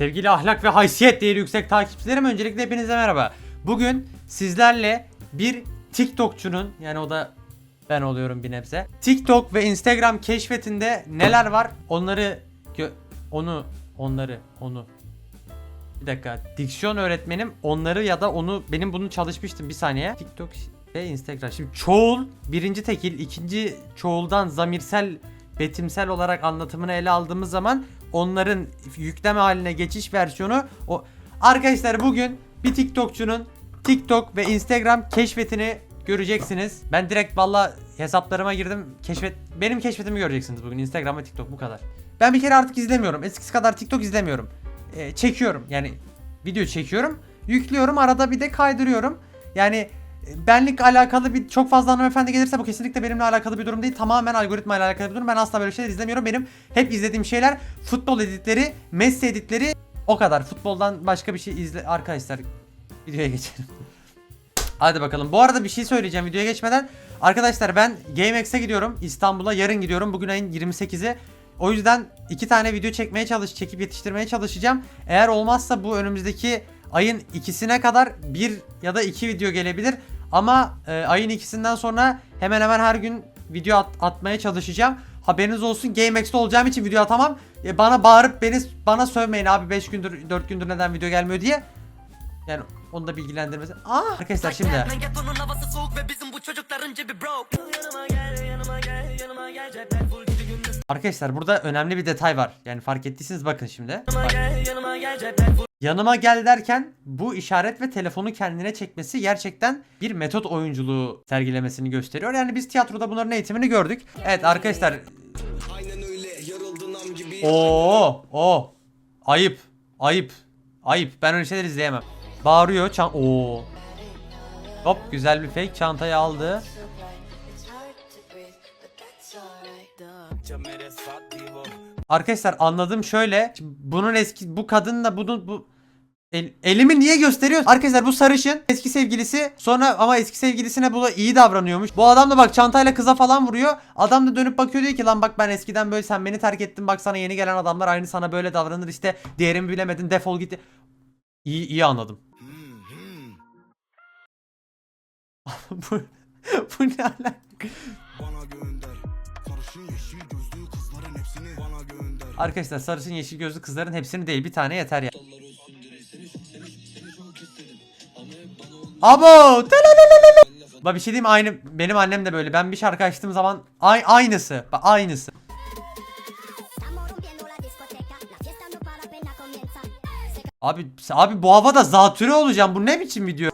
Sevgili ahlak ve haysiyet değeri yüksek takipçilerim öncelikle hepinize merhaba. Bugün sizlerle bir TikTokçunun yani o da ben oluyorum bir nebze. TikTok ve Instagram keşfetinde neler var onları onu onları onu bir dakika diksiyon öğretmenim onları ya da onu benim bunu çalışmıştım bir saniye. TikTok ve Instagram. Şimdi çoğul birinci tekil ikinci çoğuldan zamirsel betimsel olarak anlatımını ele aldığımız zaman onların yükleme haline geçiş versiyonu o arkadaşlar bugün bir TikTokçunun TikTok ve Instagram keşfetini göreceksiniz. Ben direkt valla hesaplarıma girdim. Keşfet benim keşfetimi göreceksiniz bugün Instagram ve TikTok bu kadar. Ben bir kere artık izlemiyorum. Eskisi kadar TikTok izlemiyorum. Ee, çekiyorum. Yani video çekiyorum. Yüklüyorum. Arada bir de kaydırıyorum. Yani benlik alakalı bir çok fazla hanımefendi gelirse bu kesinlikle benimle alakalı bir durum değil. Tamamen algoritma ile alakalı bir durum. Ben asla böyle şeyler izlemiyorum. Benim hep izlediğim şeyler futbol editleri, Messi editleri o kadar. Futboldan başka bir şey izle arkadaşlar. Videoya geçelim. Hadi bakalım. Bu arada bir şey söyleyeceğim videoya geçmeden. Arkadaşlar ben GameX'e gidiyorum. İstanbul'a yarın gidiyorum. Bugün ayın 28'i. O yüzden iki tane video çekmeye çalış, çekip yetiştirmeye çalışacağım. Eğer olmazsa bu önümüzdeki ayın ikisine kadar bir ya da iki video gelebilir. Ama e, ayın ikisinden sonra hemen hemen her gün video at- atmaya çalışacağım. Haberiniz olsun GameX'te olacağım için video atamam. E, bana bağırıp beni bana sövmeyin abi 5 gündür 4 gündür neden video gelmiyor diye. Yani onu da bilgilendirmesi. Aa arkadaşlar şimdi. Yanıma gel, yanıma gel, yanıma gel Arkadaşlar burada önemli bir detay var. Yani fark ettiyseniz bakın şimdi. Yanıma Bak. gel, yanıma gel derken bu işaret ve telefonu kendine çekmesi gerçekten bir metot oyunculuğu sergilemesini gösteriyor. Yani biz tiyatroda bunların eğitimini gördük. Evet arkadaşlar. Aynen öyle yarıldın am gibi Oo, o. Ayıp. Ayıp. Ayıp. Ben öyle şeyler izleyemem. Bağırıyor. Çan Oo. Hop güzel bir fake çantayı aldı. Arkadaşlar anladım şöyle. Bunun eski bu kadın da bunun bu El- elimi niye gösteriyor? Arkadaşlar bu sarışın eski sevgilisi sonra ama eski sevgilisine bu da iyi davranıyormuş. Bu adam da bak çantayla kıza falan vuruyor. Adam da dönüp bakıyor diyor ki lan bak ben eskiden böyle sen beni terk ettin bak sana yeni gelen adamlar aynı sana böyle davranır işte değerimi bilemedin defol git. İyi iyi anladım. bu, bu ne alaka? Arkadaşlar sarışın yeşil gözlü kızların hepsini değil bir tane yeter ya. Abo! Bak bir şey diyeyim aynı benim annem de böyle. Ben bir şarkı açtığım zaman ay aynısı. Bak aynısı. Abi abi bu havada zatürre olacağım. Bu ne biçim video?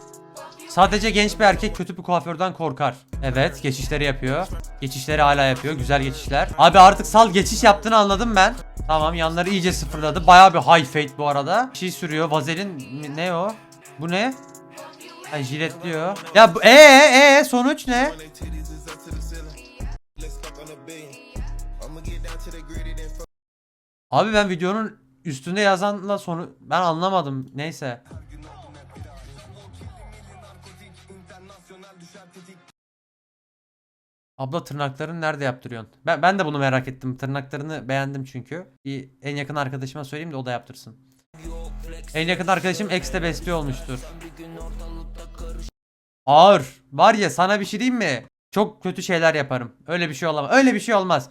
Sadece genç bir erkek kötü bir kuaförden korkar. Evet, geçişleri yapıyor. Geçişleri hala yapıyor. Güzel geçişler. Abi artık sal geçiş yaptığını anladım ben. Tamam, yanları iyice sıfırladı. Bayağı bir high fade bu arada. Bir şey sürüyor. Vazelin ne o? Bu ne? Ha, jiletliyor. Ya bu ee ee sonuç ne? Abi ben videonun üstünde yazanla sonu ben anlamadım. Neyse. Abla tırnaklarını nerede yaptırıyorsun? Ben, ben de bunu merak ettim. Tırnaklarını beğendim çünkü. Bir en yakın arkadaşıma söyleyeyim de o da yaptırsın. En yakın arkadaşım X'te besliyor olmuştur. Ağır. Var ya sana bir şey diyeyim mi? Çok kötü şeyler yaparım. Öyle bir şey olamaz. Öyle bir şey olmaz.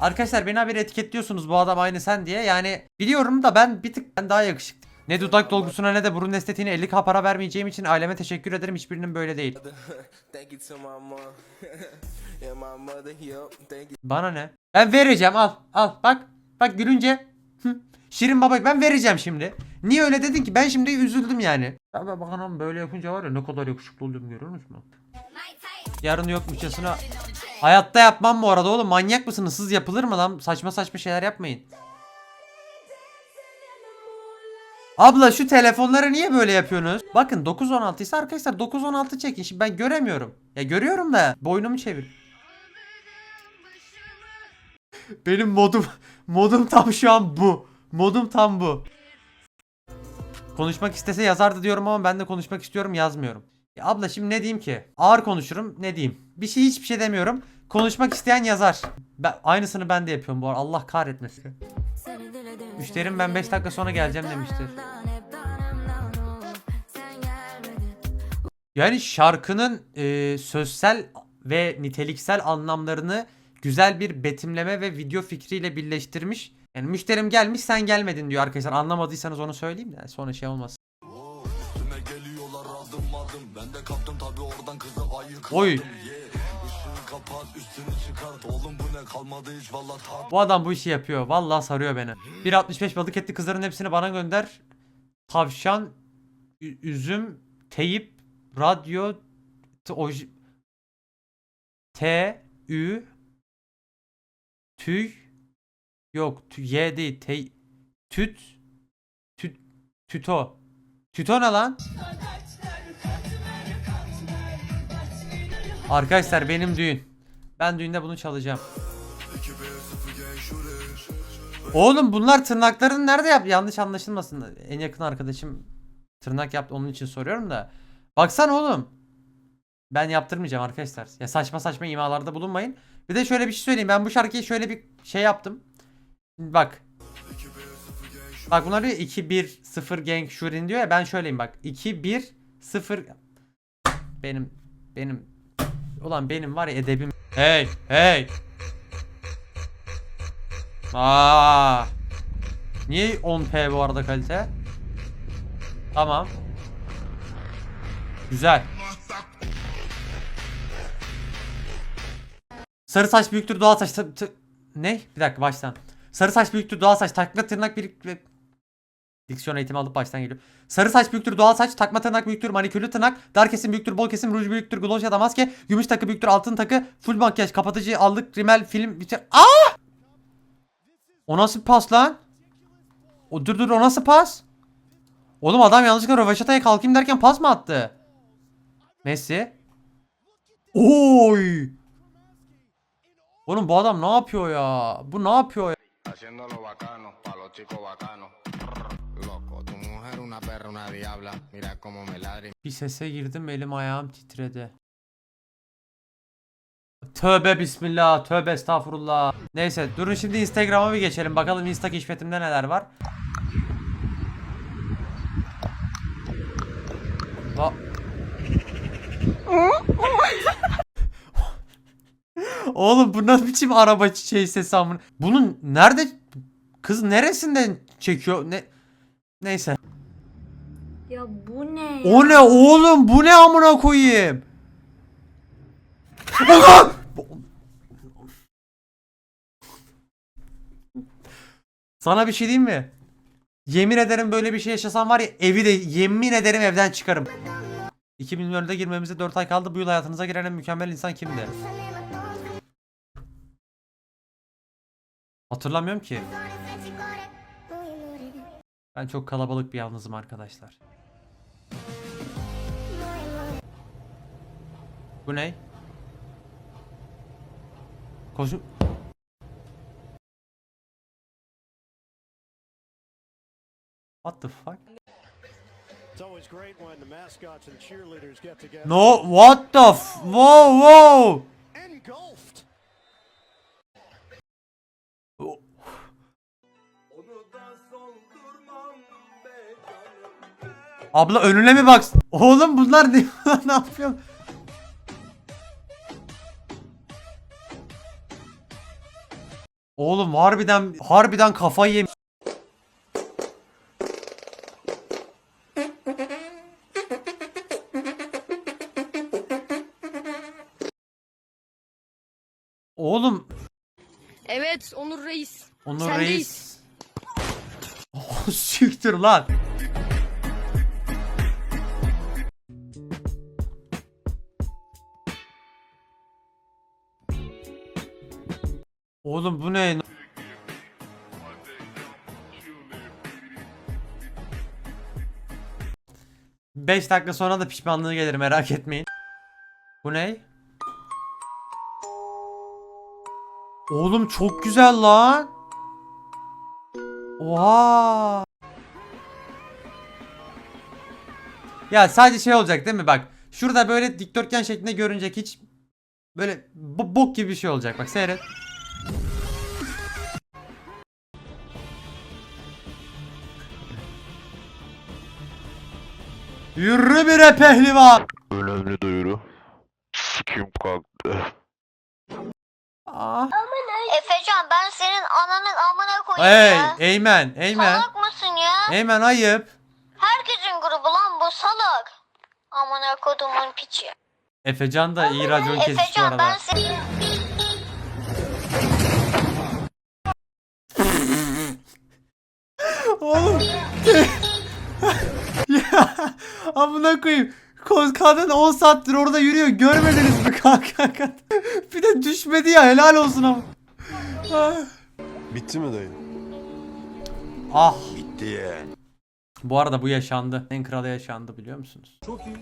Arkadaşlar beni haberi etiketliyorsunuz bu adam aynı sen diye. Yani biliyorum da ben bir tık ben daha yakışıklı. Ne dudak dolgusuna ne de burun estetiğine 50k para vermeyeceğim için aileme teşekkür ederim. Hiçbirinin böyle değil. Bana ne? Ben vereceğim al. Al bak. Bak gülünce. Hı. Şirin baba ben vereceğim şimdi. Niye öyle dedin ki? Ben şimdi üzüldüm yani. Abi bakalım böyle yapınca var ya ne kadar yakışıklı olduğumu görüyor musun? Yarın yokmuşçasına. Hayatta yapmam bu arada oğlum. Manyak mısınız? Hız yapılır mı lan? Saçma saçma şeyler yapmayın. Abla şu telefonları niye böyle yapıyorsunuz? Bakın 916 ise arkadaşlar 916 çekin. Şimdi ben göremiyorum. Ya görüyorum da boynumu çevir. Benim modum modum tam şu an bu. Modum tam bu. Konuşmak istese yazardı diyorum ama ben de konuşmak istiyorum yazmıyorum. Ya abla şimdi ne diyeyim ki? Ağır konuşurum ne diyeyim? Bir şey hiçbir şey demiyorum. konuşmak isteyen yazar. Ben, aynısını ben de yapıyorum bu arada. Allah kahretmesin. Müşterim ben 5 dakika sonra geleceğim demiştir. Yani şarkının e, sözsel ve niteliksel anlamlarını güzel bir betimleme ve video fikriyle birleştirmiş. Yani müşterim gelmiş sen gelmedin diyor arkadaşlar. Anlamadıysanız onu söyleyeyim de sonra şey olmasın. Üstüme bu adam bu işi yapıyor. Vallahi sarıyor beni. 1.65 balık etli kızların hepsini bana gönder. Tavşan, üzüm, teyip, radyo, T, Ü, tüy, yok, tü- Y değil, tey, tüt, tüt, tüto. Tüto ne lan? Arkadaşlar benim düğün. Ben düğünde bunu çalacağım. Oğlum bunlar tırnaklarını nerede yap? Yanlış anlaşılmasın. En yakın arkadaşım tırnak yaptı onun için soruyorum da. Baksana oğlum. Ben yaptırmayacağım arkadaşlar. Ya saçma saçma imalarda bulunmayın. Bir de şöyle bir şey söyleyeyim. Ben bu şarkıyı şöyle bir şey yaptım. Şimdi bak. Bak bunlar diyor 2-1-0 gang Shurin diyor ya ben şöyleyim bak. 2-1-0 benim benim ulan benim var ya edebim. Hey hey. Aa. Niye 10p bu arada kalite? Tamam. Güzel. Sarı saç büyüktür doğal saç. ne? Bir dakika baştan. Sarı saç büyüktür doğal saç. Takma tırnak bir... Diksiyon eğitimi alıp baştan geliyor. Sarı saç büyüktür doğal saç. Takma tırnak büyüktür manikürlü tırnak. Dar kesim büyüktür bol kesim. Ruj büyüktür gloss ya da maske. Gümüş takı büyüktür altın takı. Full makyaj. Kapatıcı allık rimel film. Bitir. Aa! O nasıl pas lan? O dur dur o nasıl pas? Oğlum adam yanlışlıkla röveşataya kalkayım derken pas mı attı? Messi. Oy! Oğlum bu adam ne yapıyor ya? Bu ne yapıyor ya? Loco, tu mujer una perra, una diabla. Mira cómo me ladra Bir sese girdim elim ayağım titredi. Tövbe bismillah, tövbe estağfurullah. Neyse durun şimdi Instagram'a bir geçelim. Bakalım Insta keşfetimde neler var. Va Oğlum bu nasıl biçim araba çiçeği sesi amına. Bunun nerede kız neresinden çekiyor? Ne Neyse. Ya bu ne? O ne oğlum? Bu ne amına koyayım? Sana bir şey diyeyim mi? Yemin ederim böyle bir şey yaşasam var ya evi de yemin ederim evden çıkarım. 2024'de girmemize 4 ay kaldı. Bu yıl hayatınıza giren en mükemmel insan kimdi? Hatırlamıyorum ki. Ben çok kalabalık bir yalnızım arkadaşlar. Bu ne? Koşu... What the fuck? No, what the f... Whoa, whoa! Engulfed. Abla önüne mi bak? Oğlum bunlar ne, ne yapıyor? Oğlum harbiden harbiden kafayı yem. Oğlum Evet Onur Reis. Onur Sendeyiz. Reis. Oh, siktir lan. Oğlum bu ne? Beş dakika sonra da pişmanlığı gelir merak etmeyin. Bu ne? Oğlum çok güzel lan. Oha. Ya sadece şey olacak değil mi bak. Şurada böyle dikdörtgen şeklinde görünecek hiç Böyle bo- bok gibi bir şey olacak bak seyret. Yürü bire pehlivan. Önemli duyuru. Sikim kalktı. Ah. Efecan ben senin ananın amına koyayım Hey, ya. Eymen, Eymen. Salak mısın ya? Eymen ayıp. Herkesin grubu lan bu salak. Amına kodumun piçi. Efecan da iyi racon kesmiş bu Efecan arada. ben senin... Oğlum. Amına koyayım. Kadın 10 saattir orada yürüyor. Görmediniz mi kanka? bir de düşmedi ya. Helal olsun ama. Ah. Bitti mi dayı? Ah. Bitti ya. Bu arada bu yaşandı. En kralı yaşandı biliyor musunuz? Çok iyi.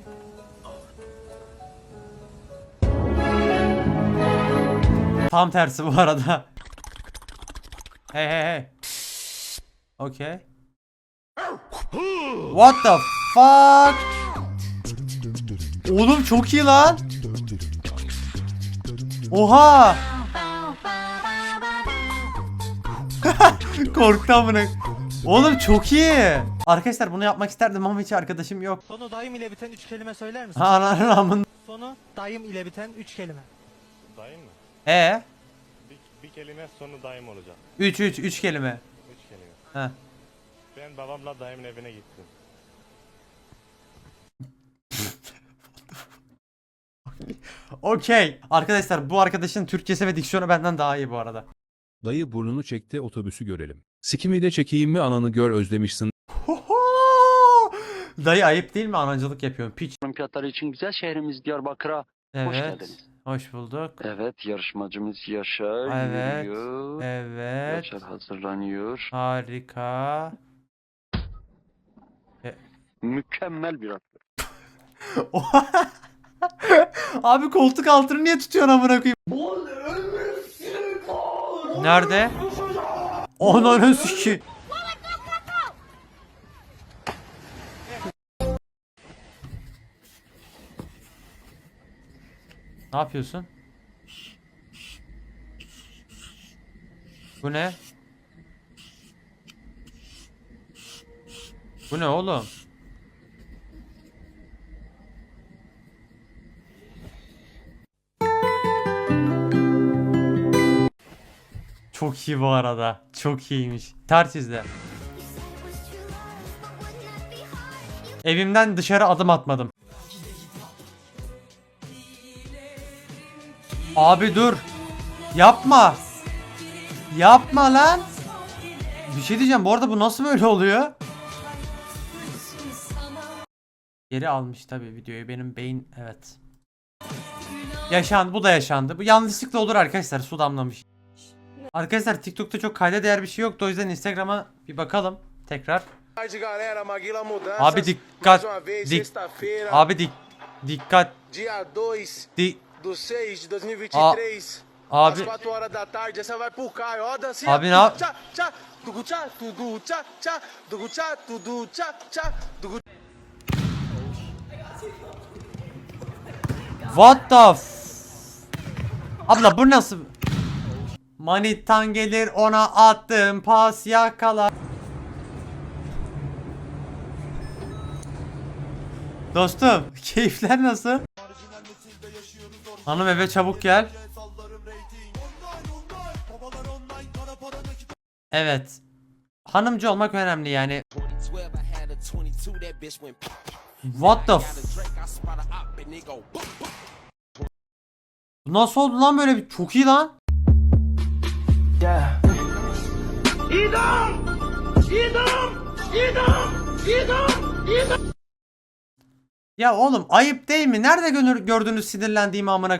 Tam tersi bu arada. Hey hey hey. Okay. What the fuck? Oğlum çok iyi lan. Oha. Korktu amına. Oğlum çok iyi. Arkadaşlar bunu yapmak isterdim ama hiç arkadaşım yok. Sonu dayım ile biten 3 kelime söyler misin? Ananın amın. Sonu dayım ile biten 3 kelime. Dayım mı? E Bir, bir kelime sonu dayım olacak. 3 3 3 kelime. Üç kelime. Heh. Ben babamla dayımın evine gittim. Okey. Arkadaşlar bu arkadaşın Türkçesi ve diksiyonu benden daha iyi bu arada. Dayı burnunu çekti otobüsü görelim. Sikimi de çekeyim mi ananı gör özlemişsin. Dayı ayıp değil mi anacılık yapıyorsun piç. Olimpiyatları için güzel şehrimiz Diyarbakır'a Evet. geldiniz. Hoş bulduk. Evet yarışmacımız Yaşar Evet. yürüyor. Evet. Yaşar hazırlanıyor. Harika. Mükemmel bir atlet. Abi koltuk altını niye tutuyorsun amına koyayım? Nerede? Ananı siki. Ne yapıyorsun? Bu ne? Bu ne oğlum? Çok iyi bu arada. Çok iyiymiş. Ters izle. Evimden dışarı adım atmadım. Abi dur. Yapma. Yapma lan. Bir şey diyeceğim. Bu arada bu nasıl böyle oluyor? Geri almış tabii videoyu. Benim beyin evet. Yaşandı. Bu da yaşandı. Bu yanlışlıkla olur arkadaşlar. Su damlamış. Arkadaşlar TikTok'ta çok kayda değer bir şey yoktu. O yüzden Instagram'a bir bakalım. Tekrar. Abi dikkat. Dik, abi dik, dikkat. dia 2 Di, do 6 de 2023. abi. Às 4 horas da tarde, essa vai pro Caio. Ó, a dancinha. Abi ne yap- What the f... Abla bu nasıl... Manitan gelir ona attım pas yakala. Dostum keyifler nasıl? Hanım eve çabuk gel. Evet. Hanımcı olmak önemli yani. What the Nasıl oldu lan böyle bir çok iyi lan. Ya oğlum ayıp değil mi? Nerede gönür- gördünüz sinirlendiğimi amına